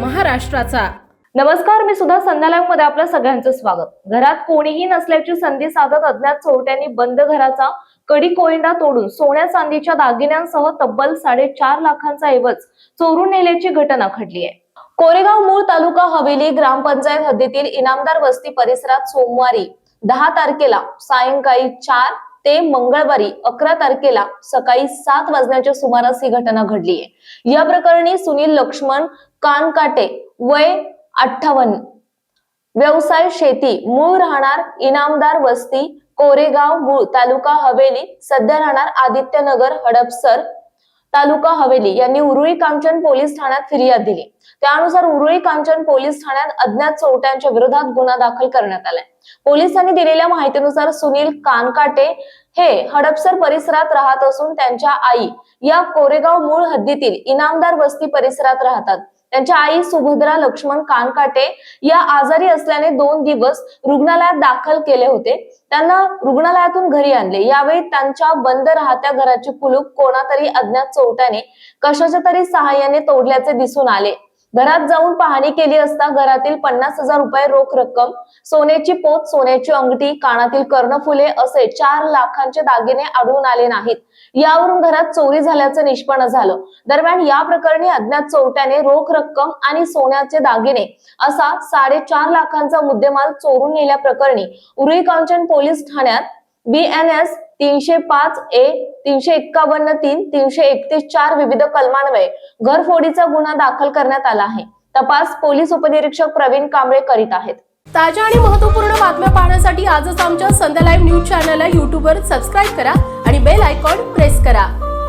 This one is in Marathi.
महाराष्ट्राचा. नमस्कार मी सुद्धा संध्यालायमध्ये आपलं सगळ्यांचं स्वागत. घरात कोणीही नसल्याची संधी साधत अज्ञात चोरट्यांनी बंद घराचा कडी कोयंडा तोडून सोन्या चांदीच्या दागिन्यांसह तब्बल साडेचार लाखांचा ऐवज चोरून नेल्याची घटना घडली आहे. कोरेगाव मूळ तालुका हवेली ग्रामपंचायत हद्दीतील इनामदार वस्ती परिसरात सोमवारी दहा तारखेला सायंकाळी चार ते मंगळवारी अकरा तारखेला सकाळी सात वाजण्याच्या सुमारास ही घटना घडली आहे या प्रकरणी सुनील लक्ष्मण कानकाटे वय अठ्ठावन्न. व्यवसाय शेती मूळ राहणार इनामदार वस्ती कोरेगाव मूळ तालुका हवेली सध्या राहणार आदित्यनगर हडपसर तालुका हवेली यांनी उरुळी कांचन पोलीस ठाण्यात फिर्याद दिली. त्यानुसार उरुळी कांचन पोलीस ठाण्यात अज्ञात चोरट्यांच्या विरोधात गुन्हा दाखल करण्यात आलाय. पोलिसांनी दिलेल्या माहितीनुसार सुनील कानकाटे हे हडपसर परिसरात राहत असून त्यांच्या आई या कोरेगाव मूळ हद्दीतील इनामदार वस्ती परिसरात राहतात. त्यांच्या आई सुभद्रा लक्ष्मण कानकाटे या आजारी असल्याने दोन दिवस रुग्णालयात दाखल केले होते. त्यांना रुग्णालयातून घरी आणले. यावेळी त्यांच्या बंद राहत्या घराची कुलूप कोणातरी अज्ञात चोरट्याने कशाच्या तरी सहाय्याने तोडल्याचे दिसून आले. घरात जाऊन पाहणी केली असता घरातील पन्नास हजार रुपये रोख रक्कम सोन्याची पोत सोन्याची अंगठी कानातील कर्णफुले असे चार लाखांचे दागिने आढळून आले नाहीत. यावरून घरात चोरी झाल्याचं निष्पन्न झालं. दरम्यान या प्रकरणी अज्ञात चोरट्याने रोख रक्कम आणि सोन्याचे दागिने असा साडेचार लाखांचा मुद्देमाल चोरून नेल्या प्रकरणी उरुळी कांचन पोलीस ठाण्यात बी एन एस तीनशे पाच ए तीनशे एक्कावन्न तीन तीनशे एकतीस चार विविध कलमान्वये घरफोडीचा गुन्हा दाखल करण्यात आला आहे. तपास पोलीस उपनिरीक्षक प्रवीण कांबळे करीत आहेत. ताज्या आणि महत्त्वपूर्ण बातम्या पाहण्यासाठी आजच आमच्या संध्या लाईव्ह न्यूज चॅनलला युट्यूबवर सबस्क्राईब करा आणि बेल आयकॉन प्रेस करा.